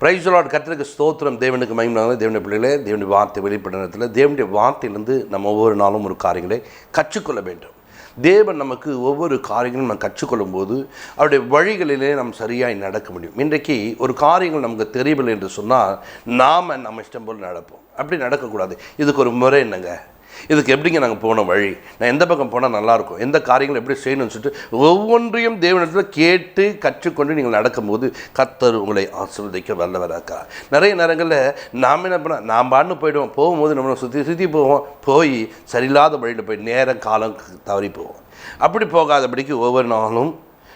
பிரைஸ்லாட் கத்திரிக்கு ஸ்தோத்திரம். தேவனுக்கு மகிமையான தேவனுடைய பிள்ளைகளே தேவனுடைய வார்த்தை வெளிப்பட்ட நேரத்தில் தேவனுடைய வார்த்தையிலிருந்து நம்ம ஒவ்வொரு நாளும் ஒரு காரியங்களை கற்றுக்கொள்ள வேண்டும். தேவன் நமக்கு ஒவ்வொரு காரியங்களும் நம்ம கற்றுக்கொள்ளும் போது அவருடைய வழிகளிலே நாம் சரியாய் நடக்க முடியும். இன்றைக்கு ஒரு காரியங்கள் நமக்கு தெரியவில்லை என்று சொன்னால் நாம் நம்ம இஷ்டம் போல் நடப்போம். அப்படி நடக்கக்கூடாது. இதுக்கு ஒரு முறை என்னங்க? இதுக்கு எப்படிங்க நாங்கள் போன வழி? நான் எந்த பக்கம் போனால் நல்லாயிருக்கும் எந்த காரியங்கள் எப்படி செய்யணும்னு சொல்லிட்டு ஒவ்வொன்றையும் தேவனிடத்தில் கேட்டு கற்றுக்கொண்டு நீங்கள் நடக்கும்போது கத்தர் உங்களை ஆசிர்வதிக்க வல்லவராக்கா. நிறைய நேரங்களில் நாம் என்ன பண்ண நாம் பாட்டு போயிடுவோம். போகும்போது நம்மளை சுற்றி சுற்றி போவோம். போய் சரியில்லாத வழியில் போய் நேரம் காலம் தவறி போவோம். அப்படி போகாதபடிக்கு ஒவ்வொரு நாளும்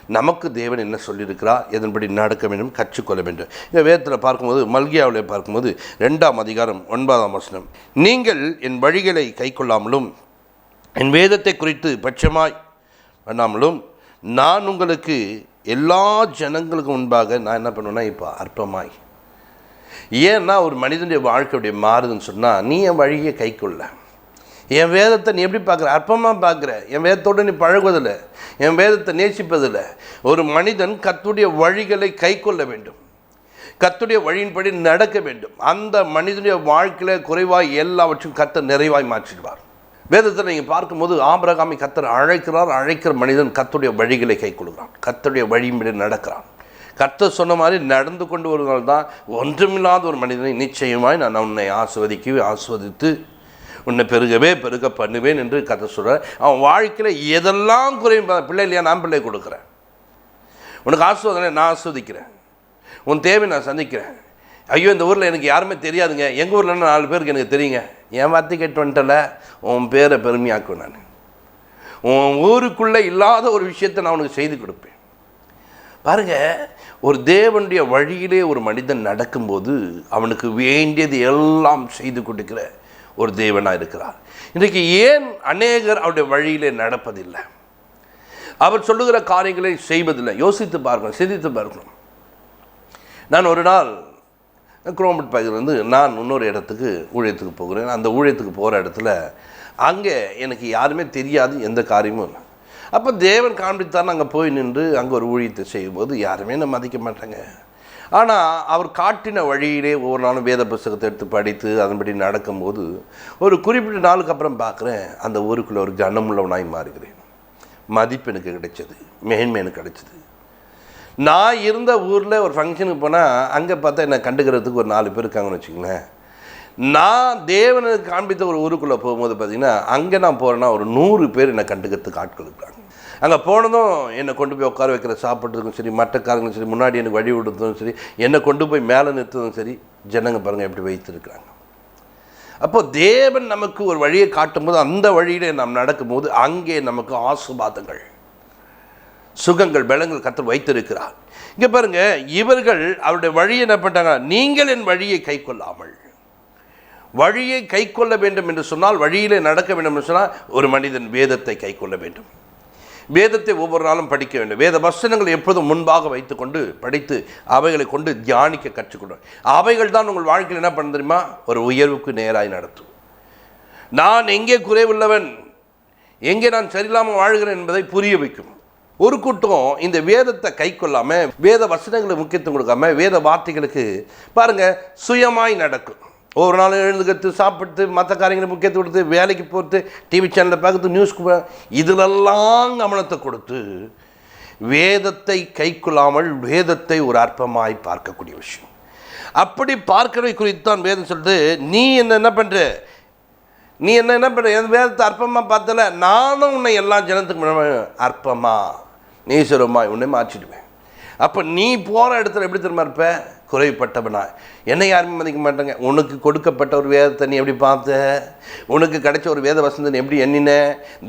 நமக்கு தேவன் என்ன சொல்லியிருக்கிறார்? எதன்படி நடக்க வேண்டும்? கற்றுக்கொள்ள வேண்டும். இந்த வேதத்தில் பார்க்கும்போது மல்கியாவில் பார்க்கும்போது ரெண்டாம் அதிகாரம் ஒன்பதாம் வசனம். நீங்கள் என் வழிகளை கைக்கொள்ளாமலும் என் வேதத்தை குறித்து பட்சமாய் பண்ணாமலும் நான் உங்களுக்கு எல்லா ஜனங்களுக்கும் முன்பாக நான் என்ன பண்ணுவேன்னா இப்போ அற்பமாய். ஏன்னா ஒரு மனிதனுடைய வாழ்க்கையுடைய மாறுதுன்னு சொன்னால் நீ என் வழியை கைக்கொள்ள. என் வேதத்தை நீ எப்படி பார்க்குற? அற்பமாக பார்க்குற. என் வேதத்தோடு நீ பழகுவதில்லை. என் வேதத்தை நேசிப்பதில்லை. ஒரு மனிதன் கத்துடைய வழிகளை கை கொள்ள வேண்டும். கத்துடைய வழியின்படி நடக்க வேண்டும். அந்த மனிதனுடைய வாழ்க்கையில் குறைவாய் எல்லாவற்றையும் கத்த நிறைவாய் மாற்றிடுவார். வேதத்தில் நீங்கள் பார்க்கும்போது ஆபரகாமி கத்தர் அழைக்கிறார். அழைக்கிற மனிதன் கத்துடைய வழிகளை கை கொள்கிறான் கத்துடைய வழியின்படி நடக்கிறான். கர்த்தர் சொன்ன மாதிரி நடந்து கொண்டு வருவதால் தான் ஒன்றுமில்லாத ஒரு மனிதனை நிச்சயமாய் நான் உன்னை ஆஸ்வதிக்கவே ஆஸ்வதித்து உன்னை பெருகவே பெருக பண்ணுவேன் என்று கதை சொல்கிறார் அவன் வாழ்க்கையில் எதெல்லாம் குறையும் பிள்ளை இல்லையா நான் பிள்ளை கொடுக்குறேன். உனக்கு ஆஸ்வாதனை நான் ஆஸ்வதிக்கிறேன். உன் தேவை நான் சந்திக்கிறேன். ஐயோ இந்த ஊரில் எனக்கு யாருமே தெரியாதுங்க. எங்கள் ஊரில் நாலு பேருக்கு எனக்கு தெரியுங்க. என் வார்த்தை கேட்டு வந்துட்டல. உன் பேரை பெருமையாக்குவேன் நான். உன் ஊருக்குள்ளே இல்லாத ஒரு விஷயத்தை நான் உனக்கு செய்து கொடுப்பேன். பாருங்கள் ஒரு தேவனுடைய வழியிலே ஒரு மனிதன் நடக்கும்போது அவனுக்கு வேண்டியது எல்லாம் செய்து கொடுக்கிற ஒரு தேவனாக இருக்கிறார். இன்றைக்கு ஏன் அநேகர் அவருடைய வழியிலே நடப்பதில்லை? அவர் சொல்லுகிற காரியங்களை செய்வதில்லை. யோசித்து பார்க்கணும் சிந்தித்து பார்க்கணும் நான் ஒரு நாள் குரோம்பட் பகுதியிலேருந்து நான் இன்னொரு இடத்துக்கு ஊழியத்துக்கு போகிறேன். அந்த ஊழியத்துக்கு போகிற இடத்துல அங்கே எனக்கு யாருமே தெரியாது எந்த காரியமும் இல்லை. அப்போ தேவன் காண்பித்தான் அங்கே போய் நின்று அங்கே ஒரு ஊழியத்தை செய்யும்போது யாருமே நம்ம மதிக்க மாட்டாங்க. ஆனால் அவர் காட்டின வழியிலே ஒவ்வொரு நாளும் வேத புஸ்தகத்தை எடுத்து படித்து அதன்படி நடக்கும்போது ஒரு குறிப்பிட்ட நாளுக்கு அப்புறம் பார்க்குறேன் அந்த ஊருக்குள்ளே ஒரு கனமுள்ளவனாய் மாறுகிறேன். மதிப்பு எனக்கு கிடைச்சது மேன்மை எனக்கு கிடைச்சது. நான் இருந்த ஊரில் ஒரு ஃபங்க்ஷனுக்கு போனால் அங்கே பார்த்தா என்னை கண்டுக்கிறதுக்கு ஒரு நாலு பேர் இருக்காங்கன்னு வச்சுங்களேன் நான் தேவனுக்கு காண்பித்த ஒரு ஊருக்குள்ளே போகும்போது பார்த்திங்கன்னா அங்கே நான் போகிறேன்னா ஒரு நூறு பேர் என்னை கண்டுக்கிறதுக்கு ஆட்கள் இருக்காங்க. அங்கே போனதும் என்னை கொண்டு போய் உட்கார வைக்கிற சாப்பிட்றதுக்கும் சரி மற்றக்காரங்களும் சரி முன்னாடி எனக்கு வழி விடுறதும் சரி என்னை கொண்டு போய் மேலே நிறுத்துறதும் சரி ஜனங்க பாருங்கள் எப்படி வைத்திருக்கிறாங்க. அப்போது தேவன் நமக்கு ஒரு வழியை காட்டும்போது அந்த வழியிலே நாம் நடக்கும்போது அங்கே நமக்கு ஆசுபாதங்கள் சுகங்கள் பலங்கள் கத்தர் வைத்திருக்கிறார். இங்கே பாருங்க இவர்கள் அவருடைய வழியை என்ன பண்ணிட்டாங்க? நீங்கள் என் வழியை கை கொள்ளாமல். வழியை கை கொள்ள வேண்டும் என்று சொன்னால் வழியிலே நடக்க வேண்டும் என்று சொன்னால் ஒரு மனிதன் வேதத்தை கை கொள்ள வேண்டும். வேதத்தை ஒவ்வொரு நாளும் படிக்க வேண்டும். வேத வசனங்களை எப்போதும் முன்பாக வைத்துக்கொண்டு படித்து அவைகளை கொண்டு தியானிக்க கற்றுக்கொள்ளும் அவைகள் தான் உங்கள் வாழ்க்கையில் என்ன பண்ண தெரியுமா? ஒரு உயர்வுக்கு நேராய் நடத்தும் நான் எங்கே குறைவுள்ளவன்? எங்கே நான் சரியில்லாமல் வாழ்கிறேன் என்பதை புரிய வைக்கும். ஒரு கூட்டம் இந்த வேதத்தை கை கொள்ளாமல் வேத வசனங்களுக்கு முக்கியத்துவம் கொடுக்காம வேத வார்த்தைகளுக்கு பாருங்கள் சுயமாய் நடக்கும். ஒவ்வொரு நாளும் எழுந்துக்கிறது சாப்பிட்டு மற்ற காரியங்களுக்கு முக்கியத்துவம் கொடுத்து வேலைக்கு போட்டு டிவி சேனலில் பார்க்கறது நியூஸ்க்கு இதிலெல்லாம் கவனத்தை கொடுத்து வேதத்தை கை கொள்ளாமல் வேதத்தை ஒரு அற்பமாய் பார்க்கக்கூடிய விஷயம். அப்படி பார்க்கிறவை குறித்து தான் வேதம் சொல்லிட்டு நீ என்ன என்ன பண்ணுற நீ என்ன என்ன பண்ணுற என் வேதத்தை அற்பமாக பார்த்தல. நானும் உன்னை எல்லா ஜனத்துக்கு அற்பமாக நீ நீசுரமாய் உன்னை மாற்றிடுவேன். அப்போ நீ போகிற இடத்துல எப்படி திரும்ப இருப்பேன் குறைப்பட்டவனா என்னை யாருமே மதிக்க மாட்டாங்க. உனக்கு கொடுக்கப்பட்ட ஒரு வேதத்தை நீ எப்படி பார்த்த? உனக்கு கிடைச்ச ஒரு வேத வசந்தன் நீ எப்படி எண்ணின?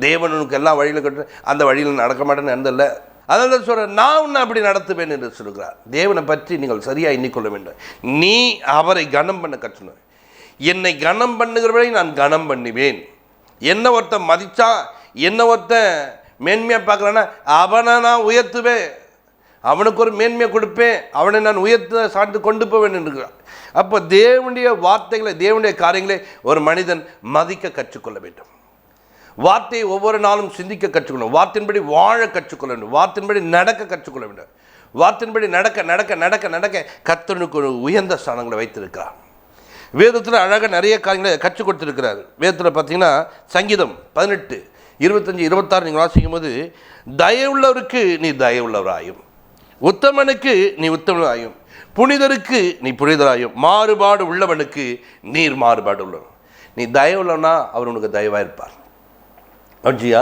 தேவன் உனக்கு எல்லா வழியில் கட்டு அந்த வழியில் நடக்க மாட்டேன்னு நடந்தல அதான் சொல்கிறேன் நான் உன்னை அப்படி நடத்துவேன் என்று சொல்கிறார். தேவனை பற்றி நீங்கள் சரியாக எண்ணிக்கொள்ள வேண்டும். நீ அவரை கனம் பண்ண கற்றுணும் என்னை கனம் பண்ணுகிறவரை நான் கனம் பண்ணுவேன். என்ன ஒருத்தன் மதித்தா என்ன ஒருத்தன் மேன்மையாக பார்க்குறான்னா அவனை நான் உயர்த்துவேன். அவனுக்கு ஒரு மேன்மையை கொடுப்பேன் அவனை நான் உயர்த்த சார்ந்து கொண்டு போவேன் என்கிறான் அப்போ தேவனுடைய வார்த்தைகளை தேவனுடைய காரியங்களை ஒரு மனிதன் மதிக்க கற்றுக்கொள்ள வேண்டும். வார்த்தையை ஒவ்வொரு நாளும் சிந்திக்க கற்றுக்கொள்ளும் வார்த்தையின்படி வாழ கற்றுக்கொள்ள வேண்டும். வார்த்தையின்படி நடக்க கற்றுக்கொள்ள வேண்டும். வார்த்தையின்படி நடக்க நடக்க நடக்க நடக்க கத்தனுக்கு ஒரு உயர்ந்த ஸ்தானங்களை வைத்திருக்கிறார். வேதத்தில் அழகாக நிறைய காரியங்களை கற்றுக் கொடுத்துருக்கிறார். வேதத்தில் பார்த்தீங்கன்னா சங்கீதம் பதினெட்டு இருபத்தஞ்சி இருபத்தாறு நீங்கள் வாசிக்கும் போது தயவுள்ளவருக்கு நீ தயவுள்ளவராயும். உத்தமனுக்கு நீ உத்தமனாயும் புனிதருக்கு நீ புனிதராயும் மாறுபாடு உள்ளவனுக்கு நீர் மாறுபாடு உள்ளவன். நீ தயவுள்ளவனா அவர் உனக்கு தயவாக இருப்பார். அஜியா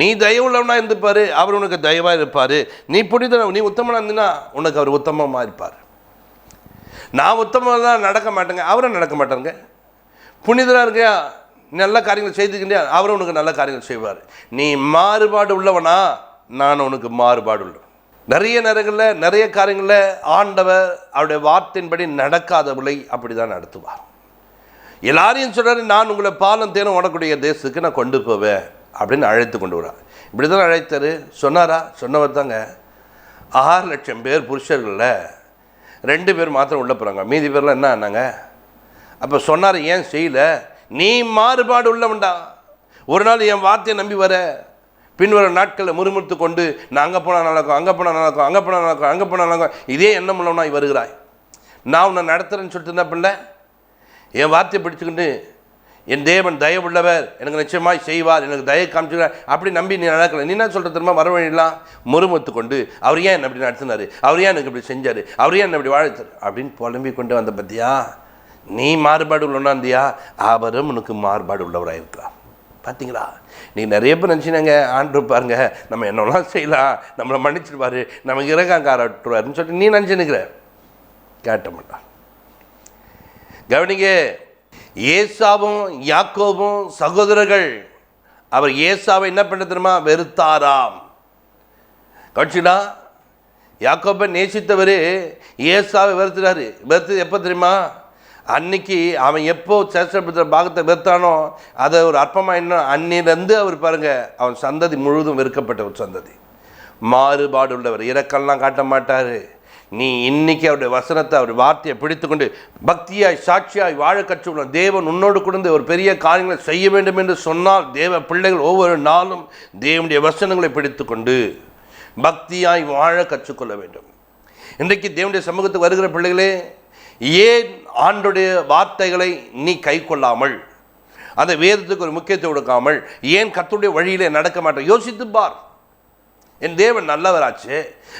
நீ தயவுள்ளவனா இருந்துப்பார் அவர் உனக்கு தயவாக இருப்பார். நீ புனித நீ உத்தமனாக இருந்தீங்கன்னா உனக்கு அவர் உத்தமமாக இருப்பார். நான் உத்தமமாக தான் நடக்க மாட்டேங்க அவரும் நடக்க மாட்டாங்க புனிதராக இருக்கியா நல்ல காரியங்கள் செய்துக்கிட்டே அவரும் உனக்கு நல்ல காரியங்கள் செய்வார். நீ மாறுபாடு உள்ளவனா நான் உனக்கு மாறுபாடு உள்ளவன். நிறைய நேரங்களில் நிறைய காரியங்களில் ஆண்டவர் அவருடைய வார்த்தையின்படி நடக்காதவளை அப்படி தான் நடத்துவார். எல்லாரையும் சொல்கிறாரு நான் உங்களை பாலம் தேனும் ஓடக்கூடிய தேசத்துக்கு நான் கொண்டு போவேன் அப்படின்னு அழைத்து கொண்டு வரார் இப்படி தான் அழைத்தார். சொன்னாரா? சொன்னவர் தாங்க. ஆறு லட்சம் பேர் புருஷர்களில் ரெண்டு பேர் மாத்திரம் உள்ளே போகிறாங்க மீதி பேர்லாம் என்ன ஆனாங்க? அப்போ சொன்னார் ஏன் செய்யலை? நீ மாறுபாடு உள்ளவன்டா. ஒரு நாள் என் வார்த்தையை நம்பி வர. பின்வரும் நாட்களில் முறுமுறுத்து கொண்டு நான் அங்கே போனால் நடக்கும் அங்கே போனால் நடக்கும் அங்கே போனால் நடக்கும் அங்கே போனால் நடக்கும் இதே எண்ணம் உள்ளவனாய் வருகிறாய். நான் உன்னை நடத்துகிறேன்னு சொல்லிட்டு என்ன பண்ணல என் வார்த்தையை பிடிச்சுக்கிட்டு என் தேவன் தயவுள்ளவர் எனக்கு நிச்சயமாய் செய்வார் எனக்கு தய காமிச்சுக்கிறார். அப்படி நம்பி நீ நடக்கல. நீ என்ன சொல்கிற திரும்ப வர வழியெல்லாம் முறுமுத்து கொண்டு அவர் ஏன் என்ன இப்படி நடத்தினார்? அவர் ஏன் எனக்கு இப்படி செஞ்சார்? அவர் ஏன் என்ன இப்படி வாழ்த்தார்? அப்படின்னு புலம்பி கொண்டு வந்த பத்தியா? நீ மாறுபாடு உள்ளவனா இருந்தியா? அவரும் உனக்கு மாறுபாடு உள்ளவராக இருக்கிறார் பார்த்தீங்களா நீங்கள் நிறைய பேர் நினச்சினாங்க ஆண்டு பாருங்க நம்ம என்னெல்லாம் செய்யலாம் நம்மளை மன்னிச்சிருவாரு நமக்கு இறக்காங்காரட்டுவாருன்னு சொல்லிட்டு நீ நினச்சினுக்கிற. கேட்ட மாட்டான். கவனிங்க ஏசாவும் யாக்கோவும் சகோதரர்கள் அவர் ஏசாவை என்ன பண்ண தெரியுமா? வெறுத்தாராம். கட்சிடா யாக்கோப்பை நேசித்தவர் ஏசாவை வெறுத்துறாரு வெறுத்தது எப்போ தெரியுமா? அன்னைக்கு அவன் எப்போ சேஷபுத்திர பாகத்தை வெறுத்தானோ அதை ஒரு அற்பமாக என்ன அன்னிலேருந்து அவர் பாருங்கள் அவன் சந்ததி முழுவதும் வெறுக்கப்பட்ட ஒரு சந்ததி. மாறுபாடு உள்ளவர் இறக்கெல்லாம் காட்ட மாட்டார். நீ இன்னைக்கு அவருடைய வசனத்தை அவர் வார்த்தையை பிடித்துக்கொண்டு பக்தியாய் சாட்சியாய் வாழ கற்றுள்ள தேவன் உன்னோடு கொடுத்து ஒரு பெரிய காரியங்களை செய்ய வேண்டும் என்று சொன்னால் தேவ பிள்ளைகள் ஒவ்வொரு நாளும் தேவனுடைய வசனங்களை பிடித்துக்கொண்டு பக்தியாய் வாழ கற்றுக்கொள்ள வேண்டும். இன்றைக்கு தேவனுடைய சமூகத்துக்கு வருகிற பிள்ளைகளே ஏன் ஆண்டுடைய வார்த்தைகளை நீ கை கொள்ளாமல் அந்த வேதத்துக்கு ஒரு முக்கியத்துவம் கொடுக்காமல் ஏன் கத்துடைய வழியிலே நடக்க மாட்டேன்? யோசித்து பார். என் தேவன் நல்லவராச்சு.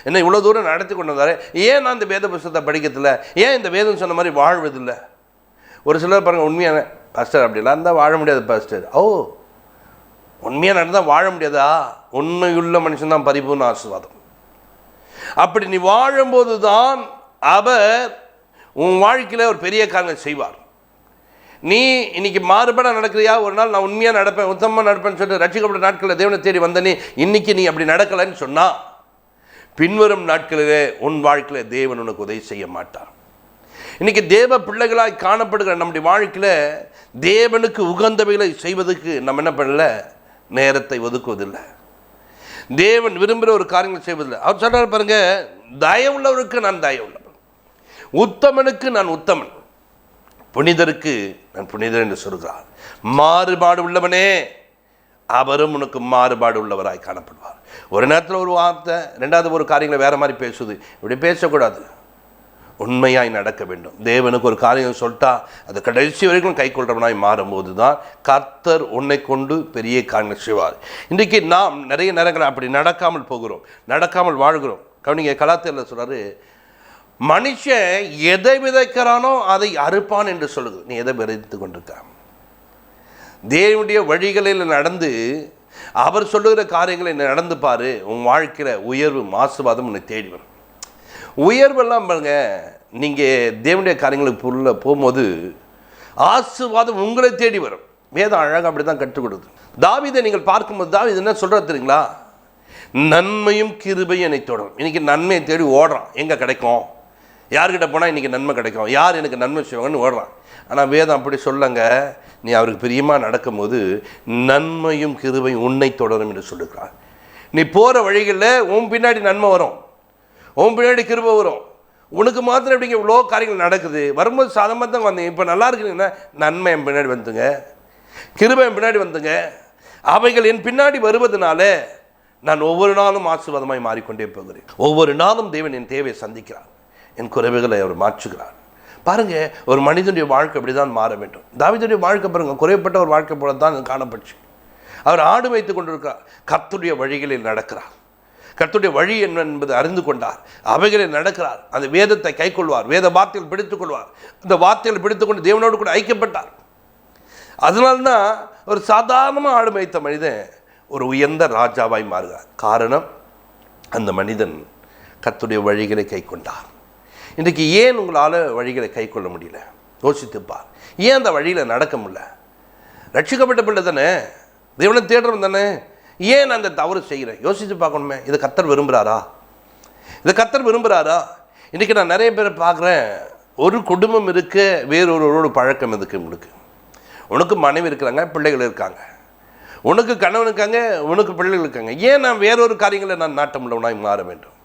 என்னை இவ்வளோ தூரம் நடத்தி கொண்டு வந்தார். ஏன் நான் இந்த வேத புஸ்தத்தை படிக்கிறதில்ல? ஏன் இந்த வேதம் சொன்ன மாதிரி வாழ்வதில்லை? ஒரு சிலர் பாருங்கள் உண்மையான பாஸ்டர் அப்படிலாம் இருந்தால் வாழ முடியாது பாஸ்டர் ஓ உண்மையாக நடந்தால் வாழ முடியாதா? உண்மையுள்ள மனுஷன் தான் பரிபூர்ண ஆசீர்வாதம். அப்படி நீ வாழும்போது தான் அவர் உன் வாழ்க்கையில் ஒரு பெரிய காரியங்கள் செய்வார். நீ இன்னைக்கு மாறுபட நடக்கிறியா? ஒரு நாள் நான் உண்மையாக நடப்பேன் உத்தமமாக நடப்பேன்னு சொல்லிட்டு ரட்சிக்கப்பட்ட நாட்களில் தேவனை தேடி வந்த நீ இன்னைக்கு நீ அப்படி நடக்கலைன்னு சொன்னால் பின்வரும் நாட்களிலே உன் வாழ்க்கையில் தேவன் உனக்கு உதவி செய்ய மாட்டார். இன்னைக்கு தேவ பிள்ளைகளாய் காணப்படுகிற நம்முடைய வாழ்க்கையில் தேவனுக்கு உகந்தவைகளை செய்வதற்கு நம்ம என்ன பண்ணல? நேரத்தை ஒதுக்குவதில்லை. தேவன் விரும்புகிற ஒரு காரியங்கள் செய்வதில்லை. அவர் சொல்கிறார் பாருங்கள் தயவுள்ளவருக்கு நான் தயவுள்ளவர் உத்தமனுக்கு நான் உத்தமன். புனிதருக்கு நான் புனிதர் என்று சொல்கிறார். மாறுபாடு உள்ளவனே அவரும் உனக்கு மாறுபாடு உள்ளவராய் காணப்படுவார். ஒரு நேரத்தில் ஒரு வார்த்தை ரெண்டாவது ஒரு காரியங்களை வேற மாதிரி பேசுது. இப்படி பேசக்கூடாது. உண்மையாய் நடக்க வேண்டும். தேவனுக்கு ஒரு காரியம் சொல்லிட்டா அது கடைசி வரைக்கும் கை கொள்றவனாய் மாறும்போது தான் கர்த்தர் உன்னை கொண்டு பெரிய காரணம் செய்வார். இன்றைக்கு நாம் நிறைய நேரங்கள் அப்படி நடக்காமல் போகிறோம். நடக்காமல் வாழ்கிறோம். கவனிங்க கலாத்தியில் சொல்கிறாரு மனுஷன் எதை விதைக்கிறானோ அதை அறுப்பான் என்று சொல்லுது. நீ எதை விதைத்து கொண்டிருக்க தேவனுடைய வழிகளில் நடந்து அவர் சொல்லுகிற காரியங்களை நடந்து பாரு உன் வாழ்க்கையில் உயர்வு மாசுவாதம் உன்னை தேடி வரும். உயர்வெல்லாம் பாருங்க நீங்கள் தேவனுடைய காரியங்களுக்கு பொருள போகும்போது ஆசுவாதம் உங்களை தேடி வரும். வேதம் அழகாக அப்படி தான் கற்றுக் கொடுது தாவிதை நீங்கள் பார்க்கும்போது தாவிது என்ன சொல்கிறது தெரியுங்களா? நன்மையும் கிருபையும் என்னை தொடரும் இன்றைக்கி நன்மையை தேடி ஓடுறான். எங்கே கிடைக்கும்? யார்கிட்ட போனால் இன்றைக்கி நன்மை கிடைக்கும்? யார் எனக்கு நன்மை செய்வாங்கன்னு ஓடுறான். ஆனால் வேதம் அப்படி சொல்லுங்க நீ அவருக்கு பிரியமாக நடக்கும்போது நன்மையும் கிருவையும் உன்னை தொடரும் என்று சொல்லுகிறார். நீ போகிற வழிகளில் உன் பின்னாடி நன்மை வரும். உன் பின்னாடி கிருபை வரும். உனக்கு மாத்திரம் எப்படிங்க இவ்வளோ காரியங்கள் நடக்குது? வரும்போது சாதமாக தான் வந்தீங்க இப்போ நல்லா இருக்குங்கன்னா நன்மை என் பின்னாடி வந்துங்க. கிருபை என் பின்னாடி வந்துங்க. அவைகள் என் பின்னாடி வருவதனால நான் ஒவ்வொரு நாளும் ஆசீர்வாதமாய் மாறிக்கொண்டே போகிறேன். ஒவ்வொரு நாளும் தேவன் என் தேவையை சந்திக்கிறார். என் குறைவுகளை அவர் மாற்றுகிறார். பாருங்க ஒரு மனிதனுடைய வாழ்க்கை அப்படி தான் மாற வேண்டும். தாவிதுடைய வாழ்க்கை பாருங்க குறைப்பட்ட ஒரு வாழ்க்கை போல தான் காணப்பட்டுச்சு. அவர் ஆடு வைத்து கொண்டிருக்கிறார். கத்துடைய வழிகளில் நடக்கிறார். கத்துடைய வழி என்ன என்பது அறிந்து கொண்டார். அவைகளில் நடக்கிறார். அந்த வேதத்தை கைக்கொள்வார் வேத வார்த்தையில் பிடித்துக் கொள்வார். அந்த வார்த்தையில் பிடித்துக்கொண்டு தேவனோடு கூட ஐக்கியப்பட்டார். அதனால்தான் ஒரு சாதாரணமாக ஆடு மேய்த்த மனிதன் ஒரு உயர்ந்த ராஜாவாய் மாறுகிறார். காரணம் அந்த மனிதன் கத்துடைய வழிகளை கை கொண்டார். இன்றைக்கு ஏன் உங்களால் வழிகளை கை கொள்ள முடியல யோசித்துப்பார் ஏன் அந்த வழியில் நடக்க முடியல? ரட்சிக்கப்பட்ட பிள்ளை தானே? தேவனை தேடுறோம் தானே? ஏன் அந்த தவறு செய்கிறேன் யோசித்து பார்க்கணுமே. இதை கத்தர் விரும்புகிறாரா இதை கத்தர் விரும்புகிறாரா இன்றைக்கி நான் நிறைய பேரை பார்க்குறேன். ஒரு குடும்பம் இருக்க வேறொருவரோட பழக்கம் இருக்குது உங்களுக்கு? உனக்கு மனைவி இருக்கிறாங்க பிள்ளைகள் இருக்காங்க. உனக்கு கணவன் இருக்காங்க உனக்கு பிள்ளைகள் இருக்காங்க. ஏன் நான் வேறொரு காரியங்களை நான் நாட்டம் உள்ளவனாய் மாற வேண்டும்.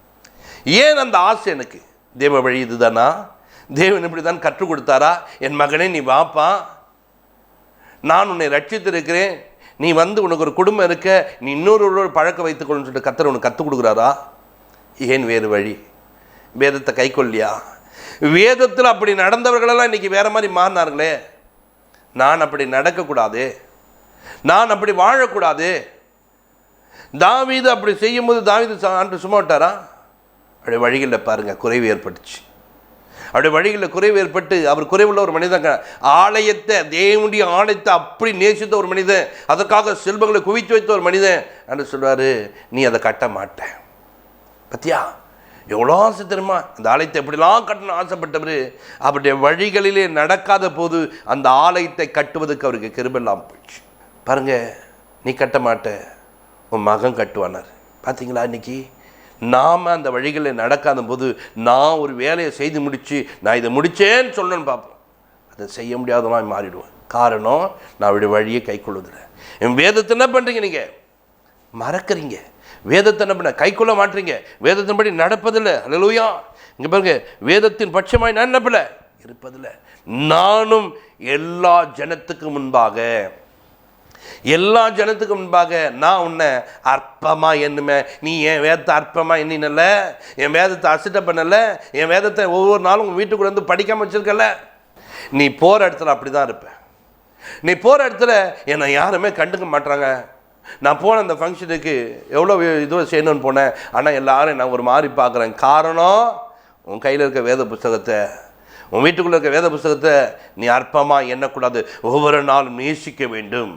ஏன் அந்த ஆசை எனக்கு? தேவ வழி இதுதானா? தேவன் இப்படி தான் கற்றுக் கொடுத்தாரா? என் மகனே நீ வாப்பா. நான் உன்னை ரட்சித்திருக்கிறேன். நீ வந்து உனக்கு ஒரு குடும்பம் இருக்க. நீ இன்னொரு பழக்க வைத்துக்கொள்ளுன்னு சொல்லிட்டு கத்தர் உனக்கு கற்றுக் கொடுக்குறாரா? ஏன் வேறு வழி? வேதத்தை கைக்கொள்ளியா வேதத்தில் அப்படி நடந்தவர்களெல்லாம் இன்னைக்கு வேறு மாதிரி மாறினார்களே. நான் அப்படி நடக்கக்கூடாது. நான் அப்படி வாழக்கூடாது. தாவீது அப்படி செய்யும்போது தாவீது ஆண்டு சும்மா விட்டாரா? அப்படி வழிகளில் பாருங்கள் குறைவு ஏற்பட்டுச்சு. அப்படி வழிகளில் குறைவு ஏற்பட்டு அவர் குறைவுள்ள ஒரு மனிதன் ஆலயத்தை தேவனுடைய ஆலயத்தை அப்படி நேசித்த ஒரு மனிதன் அதற்காக செல்வங்களை குவித்து வைத்த ஒரு மனிதன் என்று சொல்றாரு நீ அதை கட்ட மாட்டேன். பத்தியா? எவ்வளோ ஆசை தெரியுமா? அந்த ஆலயத்தை எப்படிலாம் கட்டணும் ஆசைப்பட்டவர் அவருடைய வழிகளிலே நடக்காத போது அந்த ஆலயத்தை கட்டுவதற்கு அவருக்கு கிருபெல்லாம் போயிடுச்சு. பாருங்க நீ கட்ட மாட்ட உன் மகன் கட்டுவானார். பார்த்தீங்களா இன்னைக்கு? நாம் அந்த வழிகளில் நடக்காத போது நான் ஒரு வேலையை செய்து முடித்து நான் இதை முடித்தேன்னு சொல்லணும்னு பார்ப்போம். அதை செய்ய முடியாதவனாய் மாறிடுவேன். காரணம் நான் அவருடைய வழியை கை கொள்வதில்லை என் வேதத்தை என்ன பண்ணுறீங்க நீங்கள் மறக்கறீங்க. வேதத்தை என்ன பண்ண கைக்கொள்ள வேதத்தின் வேதத்தின்படி நடப்பதில்லை. அலலூயா இங்கே பாருங்க வேதத்தின் பட்சமாய் நான் என்னப்பில்ல இருப்பதில்லை. நானும் எல்லா ஜனத்துக்கு முன்பாக எல்லா ஜனத்துக்கு முன்பாக நான் உன்னை அற்பமா எண்ணுமே. நீ என் வேதத்தை அற்பமா எண்ணினல என் வேதத்தை அசிட்ட பண்ணல என் வேதத்தை ஒவ்வொரு நாளும் உங்கள் வீட்டுக்குள்ள வந்து படிக்காமல் வச்சிருக்கல நீ போகிற இடத்துல அப்படி தான் இருப்பேன். நீ போகிற இடத்துல என்னை யாருமே கண்டுக்க மாட்றாங்க. நான் போன அந்த ஃபங்க்ஷனுக்கு எவ்வளோ இது செய்யணும்னு போனேன். ஆனால் எல்லாரும் நான் ஒரு மாதிரி பார்க்குறேன். காரணம் உன் கையில் இருக்க வேத புஸ்தகத்தை உன் வீட்டுக்குள்ளே இருக்க வேத புஸ்தகத்தை நீ அற்பமாக எண்ணக்கூடாது. ஒவ்வொரு நாளும் நேசிக்க வேண்டும்.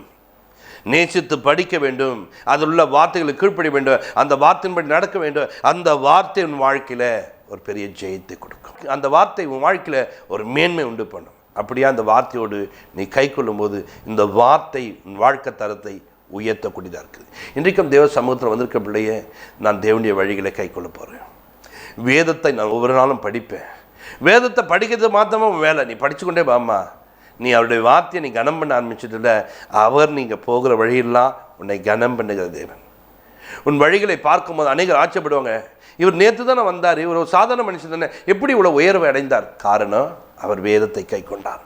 நேசித்து படிக்க வேண்டும். அதில் உள்ள வார்த்தைகளை கீழ்ப்படி வேண்டும். அந்த வார்த்தையின்படி நடக்க வேண்டும். அந்த வார்த்தை உன் வாழ்க்கையில் ஒரு பெரிய ஜெயத்தை கொடுக்கும். அந்த வார்த்தை உன் வாழ்க்கையில் ஒரு மேன்மை உண்டு பண்ணும். அப்படியே அந்த வார்த்தையோடு நீ கை கொள்ளும்போது இந்த வார்த்தை உன் வாழ்க்கை தரத்தை உயர்த்தக்கூடியதாக இருக்குது. இன்றைக்கும் தேவ சமூகத்தில் வந்திருக்க பிள்ளையே நான் தேவனுடைய வழிகளை கை கொள்ள போகிறேன் வேதத்தை நான் ஒவ்வொரு நாளும் படிப்பேன். வேதத்தை படிக்கிறது மாத்திரமா உன் வேலை. நீ படிச்சுக்கொண்டே வாம்மா. நீ அவருடைய வார்த்தையை நீ கனம் பண்ண ஆரம்பிச்சதில் அவர் நீங்கள் போகிற வழியெல்லாம் உன்னை கனம் பண்ணுகிற தேவன். உன் வழிகளை பார்க்கும்போது அநேகர் ஆச்சப்படுவாங்க இவர் நேற்று தானே வந்தார். இவர் ஒரு சாதாரண மனுஷன் தானே. எப்படி இவ்வளோ உயர்வை அடைந்தார்? காரணம் அவர் வேதத்தை கை கொண்டார்.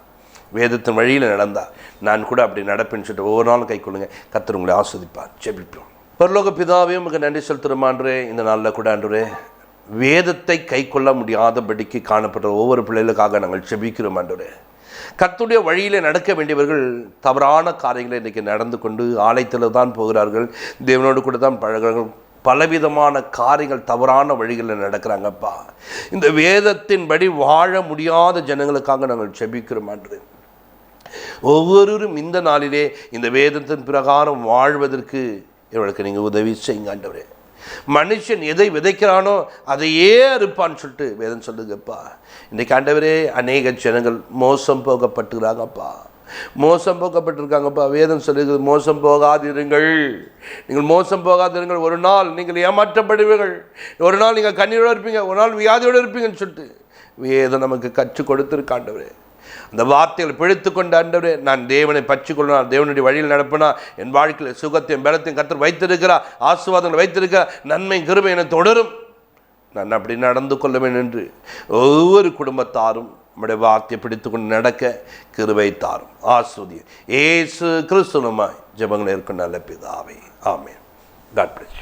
வேதத்தின் வழியில் நடந்தார். நான் கூட அப்படி நடப்பேன்னு சொல்லிட்டு ஒவ்வொரு நாளும் கை கொள்ளுங்க. கத்தர் உங்களை ஆஸ்வதிப்பார். ஜெபிப்போம். பரலோக பிதாவே உங்களுக்கு நன்றி செலுத்துறமான்றே இந்த நாளில் கூட ஆண்டுரே வேதத்தை கை கொள்ள முடியாதபடிக்கு காணப்படுற ஒவ்வொரு பிள்ளைகளுக்காக நாங்கள் செபிக்கிறோம் ஆண்டுரே கத்துடைய வழியிலே நடக்க வேண்டியவர்கள் தவறான காரியங்களை இன்றைக்கி நடந்து கொண்டு ஆலயத்தில் தான் போகிறார்கள். தேவனோடு கூட தான் பழகிறார்கள் பலவிதமான காரியங்கள் தவறான வழிகளில் நடக்கிறாங்கப்பா இந்த வேதத்தின்படி வாழ முடியாத ஜனங்களுக்காக நாங்கள் செபிக்கிறோம் என்று ஒவ்வொருவரும் இந்த நாளிலே இந்த வேதத்தின் பிரகாரம் வாழ்வதற்கு இவர்களுக்கு நீங்கள் உதவி செய்யுங்க ஆண்டவரே. மனுஷன் எதை விதைக்கிறானோ அதையே அறுப்பான்னு சொல்லிட்டு வேதம் சொல்லுங்கப்பா இன்றைக்கு ஆண்டவரே அநேக ஜனங்கள் மோசம் போகப்பட்டுக்கிறாங்கப்பா மோசம் போக்கப்பட்டிருக்காங்கப்பா வேதம் சொல்லுகிறது மோசம் போகாதிருங்கள். நீங்கள் மோசம் போகாதிருங்கள். ஒரு நாள் நீங்கள் ஏமாற்றப்படுவீர்கள். ஒரு நாள் நீங்கள் கண்ணீரோடு இருப்பீங்க. ஒரு நாள் வியாதியோடு இருப்பீங்கன்னு சொல்லிட்டு வேதம் நமக்கு கற்றுக் கொடுத்துருக்காண்டவர் அந்த வார்த்தைகளை பிழைத்து கொண்டு ஆண்டவரே நான் தேவனை பற்றி கொள்ளணும் தேவனுடைய வழியில் நடப்பினா? என் வாழ்க்கையில் சுகத்தையும் பலத்தையும் கத்தர் வைத்திருக்கிறா ஆசுவாதங்களை வைத்திருக்கிறா நன்மை கிருபை என தொடரும். நான் அப்படி நடந்து கொள்ள வேண்டும் என்று ஒவ்வொரு குடும்பத்தாரும் நம்முடைய வார்த்தையை பிடித்து கொண்டு நடக்க கிருவை தாரும். ஆஸ்வதி ஏசு கிறிஸ்துவமாய் ஜெபங்களை இருக்கும் நல்ல பிதாவே. ஆமே காட் பிளஸ்